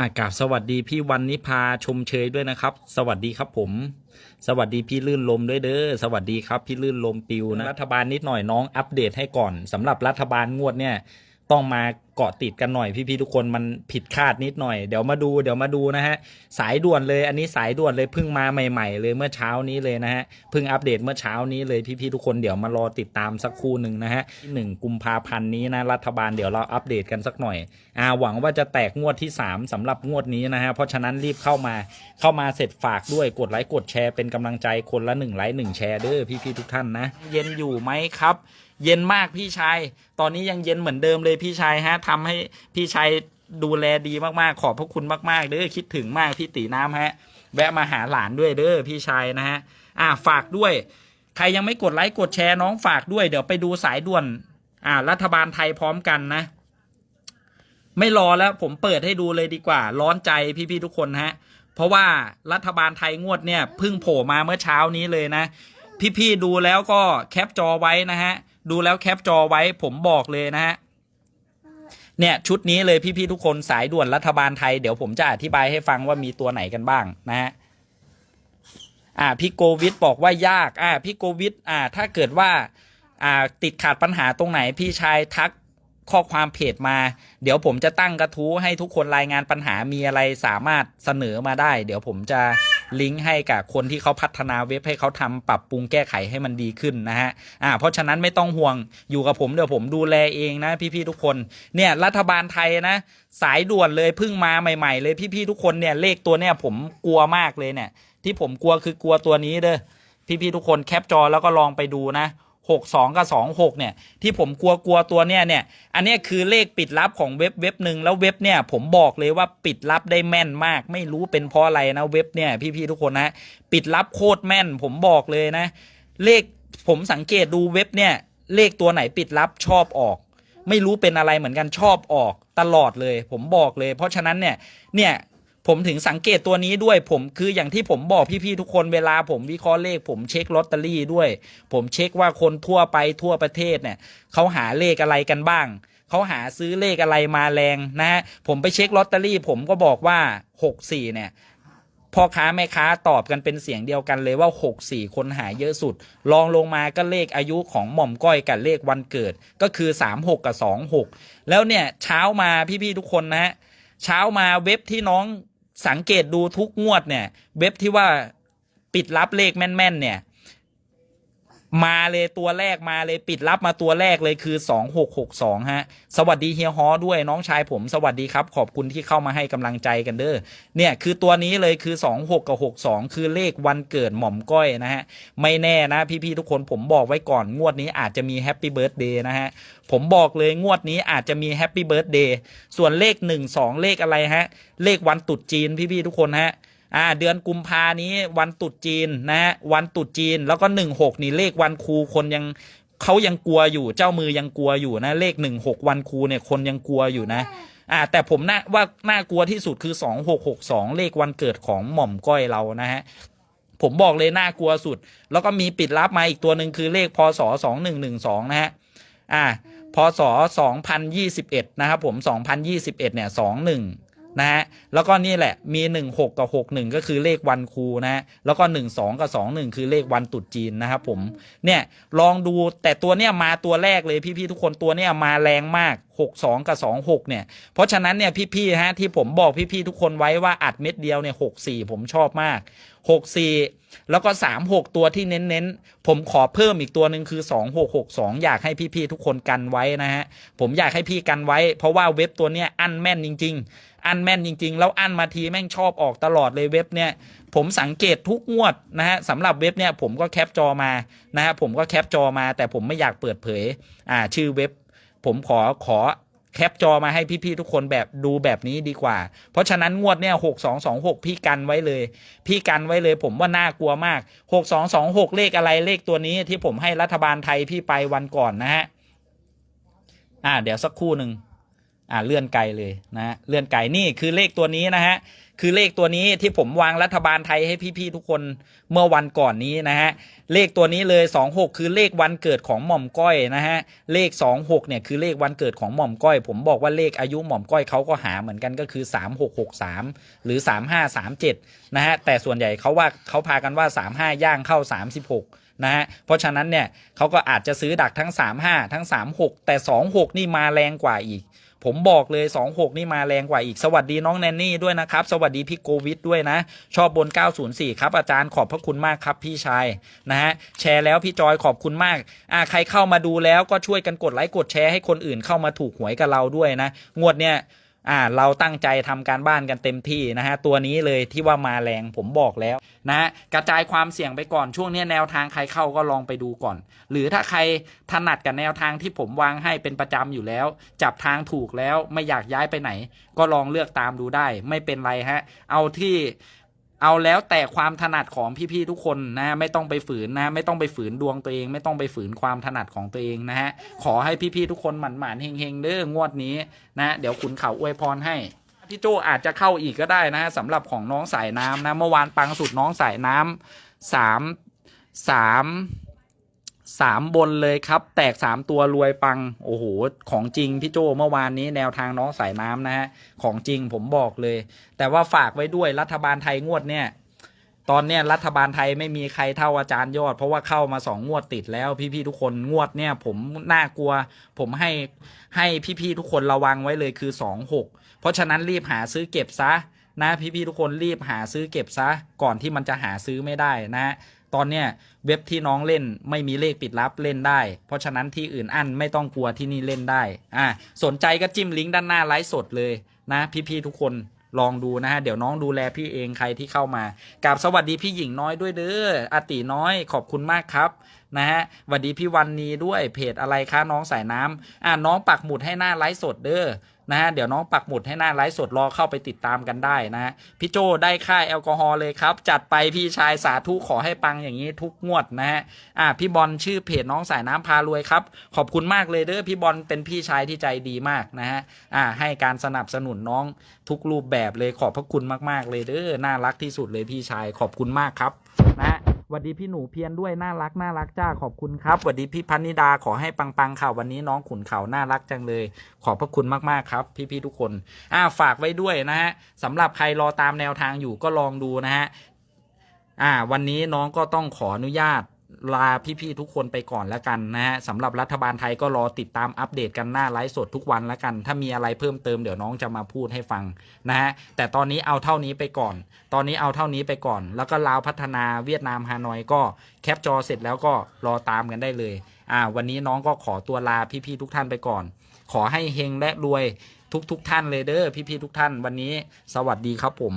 อากาบสวัสดีพี่วันนิพาชมเชยด้วยนะครับ สวัสดีครับผม สวัสดีพี่ลื่นลมด้วยเด้อสวัสดีครับพี่ลื่นลมปิวนะรัฐบาลนิดหน่อยน้องอัปเดตให้ก่อนสำหรับรัฐบาลงวดเนี่ยต้องมา เกาะติดกันหน่อยพี่ๆทุกคนมันผิดคาดนิดหน่อยเดี๋ยวมาดูเดี๋ยวมาดูนะฮะสายด่วนเลยอันนี้สายด่วนเลยเพิ่งมาใหม่ๆ เลยเมื่อเช้านี้เลยนะฮะเพิ่งอัปเดตเมื่อเช้านี้เลยพี่ๆทุกคนเดี๋ยวมารอติดตามสักครู่หนึ่งนะฮะหนึ่งกุมภาพันธ์นี้นะรัฐบาลเดี๋ยวเราอัปเดตกันสักหน่อยอ่าหวังว่าจะแตกงวดที่ 3สำหรับงวดนี้นะฮะเพราะฉะนั้นรีบเข้ามาเข้ามาเสร็จฝากด้วยกดไลค์กดแชร์เป็นกำลังใจคนละ1ไลค์1แชร์เด้อพี่ๆทุกท่านนะ เย็นอยู่ไหมครับ เย็นมากพี่ชาย ตอนนี้ยังเย็นเหมือนเดิมเลยพี่ชายฮะทำให้พี่ชายดูแลดีมากๆ ขอบพระคุณมากๆ เด้อคิดถึงมากพี่ตีน้ำฮะ แวะมาหาหลานด้วยเด้อพี่ชายนะฮะ อ่าฝากด้วย ใครยังไม่กดไลค์กดแชร์น้องฝากด้วย เดี๋ยวไปดูสายด่วน อ่า รัฐบาลไทยพร้อมกันนะ ไม่รอแล้วผมเปิดให้ดูเลยดีกว่า ร้อนใจพี่ๆทุกคนฮะ เพราะว่ารัฐบาลไทยงวดเนี่ยเพิ่งโผล่มาเมื่อเช้านี้เลยนะ พี่ๆดูแล้วก็แคปจอไว้นะฮะ ดูแล้วแคปจอไว้ผมบอกเลยนะฮะ เนี่ยชุดนี้เลยพี่ๆทุกคนสายด่วนรัฐบาลไทยเดี๋ยวผมจะอธิบายให้ฟังว่ามีตัวไหนกันบ้างนะฮะอ่าพี่โกวิทบอกว่ายากอ่าพี่โกวิทอ่าถ้าเกิดว่าอ่าติดขัดปัญหาตรงไหนพี่ชายทักข้อความเพจมา เดี๋ยวผมจะตั้งกระทู้ให้ทุกคนรายงานปัญหามีอะไรสามารถเสนอมาได้ เดี๋ยวผมจะ ลิงก์ให้กับคนที่เขาพัฒนาเว็บให้เขาทำปรับปรุงแก้ไขให้มันดีขึ้นนะฮะอ่าเพราะฉะนั้นไม่ต้องห่วงอยู่กับผมเดี๋ยวผมดูแลเองนะพี่ๆทุกคนเนี่ยรัฐบาลไทยนะ สายด่วนเลยเพิ่งมาใหม่ ๆ เลยพี่ๆทุกคนเนี่ยเลขตัวเนี่ยผมกลัวมากเลยเนี่ย ที่ผมกลัวคือกลัวตัวนี้เด้อพี่ๆทุกคนแคปจอแล้วก็ลองไปดูนะ หกสองกับสองหกเนี่ย ที่ผมกลัวกลัวตัวเนี่ยเนี่ย อันนี้คือเลขปิดลับของเว็บเว็บหนึ่งแล้วเว็บเนี่ยผมบอกเลยว่าปิดลับได้แม่นมาก ไม่รู้เป็นเพราะอะไรนะเว็บเนี่ยพี่ๆทุกคนนะปิดลับโคตรแม่น ผมบอกเลยนะ เลขผมสังเกตดูเว็บเนี่ย เลขตัวไหนปิดลับชอบออก ไม่รู้เป็นอะไรเหมือนกันชอบออกตลอดเลย ผมบอกเลย เพราะฉะนั้นเนี่ยเนี่ย ผมถึงสังเกตตัวนี้ด้วยผมคืออย่างที่ผมบอกพี่ๆทุกคนเวลาผมวิเคราะห์เลข ผมเช็คลอตเตอรี่ด้วย ผมเช็คว่าคนทั่วไปทั่วประเทศเนี่ยเขาหาเลขอะไรกันบ้างเขาหาซื้อเลขอะไรมาแรงนะฮะผมไปเช็คลอตเตอรี่ ผมก็บอกว่าหกสี่เนี่ยพ่อค้าแม่ค้าตอบกันเป็นเสียงเดียวกันเลยว่าหกสี่คนหาเยอะสุดลองลงมาก็เลขอายุของหม่อมก้อยกับเลขวันเกิดก็คือสามหกกับสองหกแล้วเนี่ยเช้ามาพี่ๆทุกคนนะฮะ เช้ามาเว็บที่น้องสังเกตดูทุกงวดเนี่ย เว็บที่ว่าปิดรับเลขแม่นๆเนี่ย มาเลยตัวแรกมาเลยปิดรับมาตัวแรกเลยคือสองหกหกสองฮะ สวัสดีเฮียฮอด้วยน้องชายผมสวัสดีครับ ขอบคุณที่เข้ามาให้กำลังใจกันเด้อเนี่ยคือตัวนี้เลยคือสองหกกับหกสองคือเลขวันเกิดหม่อมก้อยนะฮะ ไม่แน่นะพี่ๆทุกคนผมบอกไว้ก่อนงวดนี้อาจจะมีแฮปปี้เบิร์ดเดย์นะฮะ ผมบอกเลยงวดนี้อาจจะมีแฮปปี้เบิร์ดเดย์ส่วนเลขหนึ่งสองเลขอะไรฮะ เลขวันตรุษจีนพี่ๆทุกคนฮะ อ่าเดือนกุมภานี้วันตรุษจีนนะฮะวันตรุษจีนแล้วก็หนึ่งหกนี่เลขวันครูคนยังเขายังกลัวอยู่เจ้ามือยังกลัวอยู่นะ เลขหนึ่งหกวันครูเนี่ยคนยังกลัวอยู่นะอ่าแต่ผมน่าว่าน่ากลัวที่สุดคือสองหกหกสองเลขวันเกิดของหม่อมก้อยเรานะฮะผมบอกเลยน่ากลัวสุด แล้วก็มีปิดลับมาอีกตัวหนึ่งคือเลขพศสองหนึ่งหนึ่งสองนะฮะอ่าพศสองพันยี่สิบเอ็ดนะครับผมสองพันยี่สิบเอ็ดเนี่ยสองหนึ่ง นะฮะแล้วก็นี่แหละมีหนึ่งหกกับหกหนึ่งก็คือเลขวันครูนะฮะแล้วก็หนึ่งสองกับสองหนึ่งคือเลขวันตรุษจีนนะครับผมเนี่ยลองดูแต่ตัวเนี้ยมาตัวแรกเลยพี่ๆทุกคนตัวเนี้ยมาแรงมากหกสองกับสองหกเนี่ย เพราะฉะนั้นเนี่ยพี่ๆฮะที่ผมบอกพี่ๆทุกคนไว้ว่าอัดเม็ดเดียวเนี่ยหกสี่ผมชอบมากหกสี่แล้วก็สามหกตัวที่เน้นๆ ผมขอเพิ่มอีกตัวหนึ่งคือสองหกหกสองอยากให้พี่ๆทุกคนกันไว้นะฮะผมอยากให้พี่กันไว้ เพราะว่าเว็บตัวเนี้ยอันแม่นจริง ๆ อันแม่นจริง ๆ แล้วอันมาทีแม่งชอบออกตลอดเลยเว็บเนี่ยผมสังเกตทุกงวดนะฮะสำหรับเว็บเนี่ยผมก็แคปจอมานะฮะผมก็แคปจอมา แต่ผมไม่อยากเปิดเผยอ่าชื่อเว็บ ผมขอขอแคปจอมาให้พี่ๆทุกคนแบบดูแบบนี้ดีกว่า เพราะฉะนั้นงวดเนี่ยหกสองสองหกพี่กันไว้เลย พี่กันไว้เลย ผมว่าน่ากลัวมากหกสองสองหกเลขอะไรเลขตัวนี้ที่ผมให้รัฐบาลไทยพี่ไปวันก่อนนะฮะอ่า เดี๋ยวสักครู่หนึ่ง อ่าเลื่อนไกลเลยนะฮะเลื่อนไกลนี่คือเลขตัวนี้นะฮะคือเลขตัวนี้ที่ผมวางรัฐบาลไทยให้พี่ๆทุกคนเมื่อวันก่อนนี้นะฮะเลขตัวนี้เลย 26 คือเลขวันเกิดของหม่อมก้อยนะฮะเลข 26เนี่ยคือเลขวันเกิดของหม่อมก้อย ผมบอกว่าเลขอายุหม่อมก้อยเขาก็หาเหมือนกันก็คือ 3663 หรือ 3537นะฮะแต่ส่วนใหญ่เขาว่าเขาพากันว่า 35 ย่างเข้า 36นะฮะเพราะฉะนั้นเนี่ยเขาก็อาจจะซื้อดักทั้ง 35 ทั้ง 36 แต่ 26 นี่มาแรงกว่าอีก ผมบอกเลย 26 นี่มาแรงกว่าอีกสวัสดีน้องแนนนี่ด้วยนะครับ สวัสดีพี่โกวิดด้วยนะ ชอบบน 904 ครับอาจารย์ขอบพระคุณมากครับพี่ชายนะฮะแชร์แล้วพี่จอยขอบคุณมากอ่าใครเข้ามาดูแล้วก็ช่วยกันกดไลค์กดแชร์ให้คนอื่นเข้ามาถูกหวยกับเราด้วยนะงวดเนี่ย อ่าเราตั้งใจทำการบ้านกันเต็มที่นะฮะตัวนี้เลยที่ว่ามาแรงผมบอกแล้วนะฮะกระจายความเสี่ยงไปก่อนช่วงนี้แนวทางใครเข้าก็ลองไปดูก่อน หรือถ้าใครถนัดกับแนวทางที่ผมวางให้เป็นประจำอยู่แล้ว จับทางถูกแล้วไม่อยากย้ายไปไหน ก็ลองเลือกตามดูได้ ไม่เป็นไรฮะเอาที่ เอาแล้วแต่ความถนัดของพี่ๆทุกคนนะ ไม่ต้องไปฝืนนะ ไม่ต้องไปฝืนดวงตัวเอง ไม่ต้องไปฝืนความถนัดของตัวเองนะฮะขอให้พี่ๆทุกคนหมั่นหมันเฮงๆเด้องวดนี้นะเดี๋ยวขุนเขาอวยพรให้พี่โจอาจจะเข้าอีกก็ได้นะสำหรับของน้องสายน้ำนะ เมื่อวานปังสุดน้องสายน้ำสามสาม สามบนเลยครับ แตกสามตัวรวยปัง โอ้โห ของจริงพี่โจเมื่อวานนี้แนวทางน้องสายน้ำนะฮะ ของจริงผมบอกเลย แต่ว่าฝากไว้ด้วยรัฐบาลไทยงวดเนี่ย ตอนเนี้ยรัฐบาลไทยไม่มีใครเท่าอาจารย์ยอด เพราะว่าเข้ามาสองงวดติดแล้ว พี่ๆทุกคนงวดเนี่ย ผมน่ากลัว ผมให้ให้พี่ๆทุกคนระวังไว้เลยคือสองหกเพราะฉะนั้นรีบหาซื้อเก็บซะนะพี่ๆทุกคนรีบหาซื้อเก็บซะก่อนที่มันจะหาซื้อไม่ได้นะ ตอนเนี้ยเว็บที่น้องเล่นไม่มีเลขปิดลับเล่นได้ เพราะฉะนั้นที่อื่นอันไม่ต้องกลัวที่นี่เล่นได้อ่าสนใจก็จิ้มลิงก์ด้านหน้าไลฟ์สดเลยนะพี่ๆทุกคนลองดูนะฮะ เดี๋ยวน้องดูแลพี่เองใครที่เข้ามากราบสวัสดีพี่หญิงน้อยด้วยเด้ออาติน้อยขอบคุณมากครับนะฮะสวัสดีพี่วันนีด้วยเพจอะไรคะน้องสายน้ำอ่าน้องปักหมุดให้หน้าไลฟ์สดเด้อ นะฮะเดี๋ยวน้องปักหมุดให้หน้าไลฟ์สดรอเข้าไปติดตามกันได้นะฮะพี่โจได้ค่าแอลกอฮอล์เลยครับ จัดไปพี่ชายสาธุขอให้ปังอย่างนี้ทุกงวดนะฮะอ่าพี่บอลชื่อเพจน้องสายน้ำพารวยครับ ขอบคุณมากเลยเด้อพี่บอลเป็นพี่ชายที่ใจดีมากนะฮะอ่าให้การสนับสนุนน้องทุกรูปแบบเลยขอบพระคุณมาก ๆ เลยเด้อน่ารักที่สุดเลยพี่ชายขอบคุณมากครับ วัสดีพี่หนูเพียนด้วยน่ารักน่ารักจ้าขอบคุณครับสวัสดีพี่พันนิดาขอให้ปังๆค่ะวันนี้น้องขุนเขาน่ารักจังเลย ขอบพระคุณมากๆครับ พี่ๆทุกคนอ่าฝากไว้ด้วยนะฮะสำหรับใครรอตามแนวทางอยู่ก็ลองดูนะฮะอ่า วันนี้น้องก็ต้องขออนุญาต ลาพี่ๆทุกคนไปก่อนแล้วกันนะฮะสำหรับรัฐบาลไทยก็รอติดตามอัปเดตกันหน้าไลฟ์สดทุกวันแล้วกัน ถ้ามีอะไรเพิ่มเติมเดี๋ยวน้องจะมาพูดให้ฟังนะฮะแต่ตอนนี้เอาเท่านี้ไปก่อน ตอนนี้เอาเท่านี้ไปก่อน แล้วก็ลาวพัฒนาเวียดนามฮานอยก็แคปจอเสร็จแล้วก็รอตามกันได้เลยอ่าวันนี้น้องก็ขอตัวลาพี่ๆทุกท่านไปก่อน ขอให้เฮงและรวยทุกๆท่านเลยเด้อพี่ๆทุกท่าน วันนี้ สวัสดีครับผม